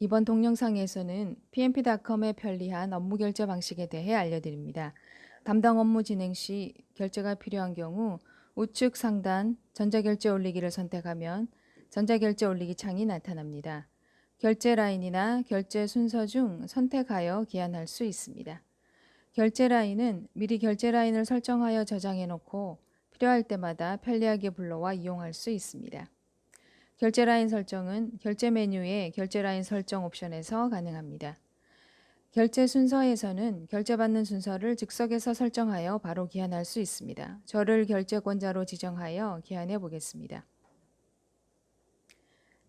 이번 동영상에서는 PMP.com의 편리한 업무 결제 방식에 대해 알려드립니다. 담당 업무 진행 시 결제가 필요한 경우 우측 상단 전자결제 올리기를 선택하면 전자결제 올리기 창이 나타납니다. 결제 라인이나 결제 순서 중 선택하여 기한할 수 있습니다. 결제 라인은 미리 결제 라인을 설정하여 저장해 놓고 필요할 때마다 편리하게 불러와 이용할 수 있습니다. 결제 라인 설정은 결제 메뉴의 결제 라인 설정 옵션에서 가능합니다. 결제 순서에서는 결제받는 순서를 즉석에서 설정하여 바로 기한할 수 있습니다. 저를 결제권자로 지정하여 기한해 보겠습니다.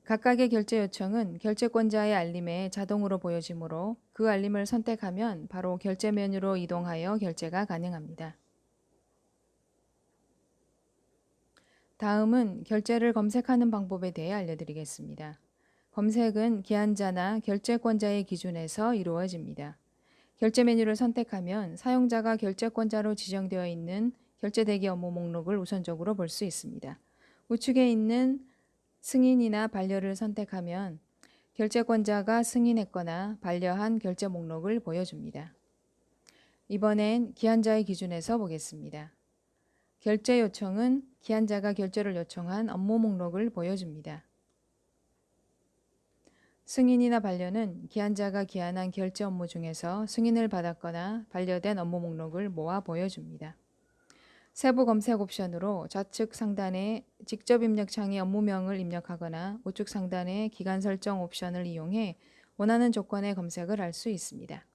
각각의 결제 요청은 결제권자의 알림에 자동으로 보여지므로 그 알림을 선택하면 바로 결제 메뉴로 이동하여 결제가 가능합니다. 다음은 결제를 검색하는 방법에 대해 알려드리겠습니다. 검색은 기한자나 결제권자의 기준에서 이루어집니다. 결제 메뉴를 선택하면 사용자가 결제권자로 지정되어 있는 결제 대기 업무 목록을 우선적으로 볼 수 있습니다. 우측에 있는 승인이나 반려를 선택하면 결제권자가 승인했거나 반려한 결제 목록을 보여줍니다. 이번엔 기한자의 기준에서 보겠습니다. 결제 요청은 기한자가 결제를 요청한 업무 목록을 보여줍니다. 승인이나 반려는 기한자가 기한한 결제 업무 중에서 승인을 받았거나 반려된 업무 목록을 모아 보여줍니다. 세부 검색 옵션으로 좌측 상단에 직접 입력 창에 업무명을 입력하거나 우측 상단에 기간 설정 옵션을 이용해 원하는 조건의 검색을 할 수 있습니다.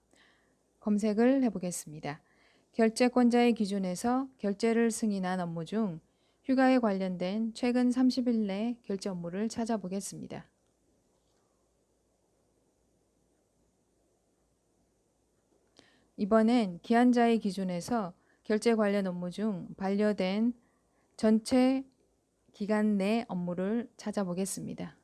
검색을 해보겠습니다. 결제권자의 기준에서 결제를 승인한 업무 중 휴가에 관련된 최근 30일 내 결제 업무를 찾아보겠습니다. 이번엔 기한자의 기준에서 결제 관련 업무 중 반려된 전체 기간 내 업무를 찾아보겠습니다.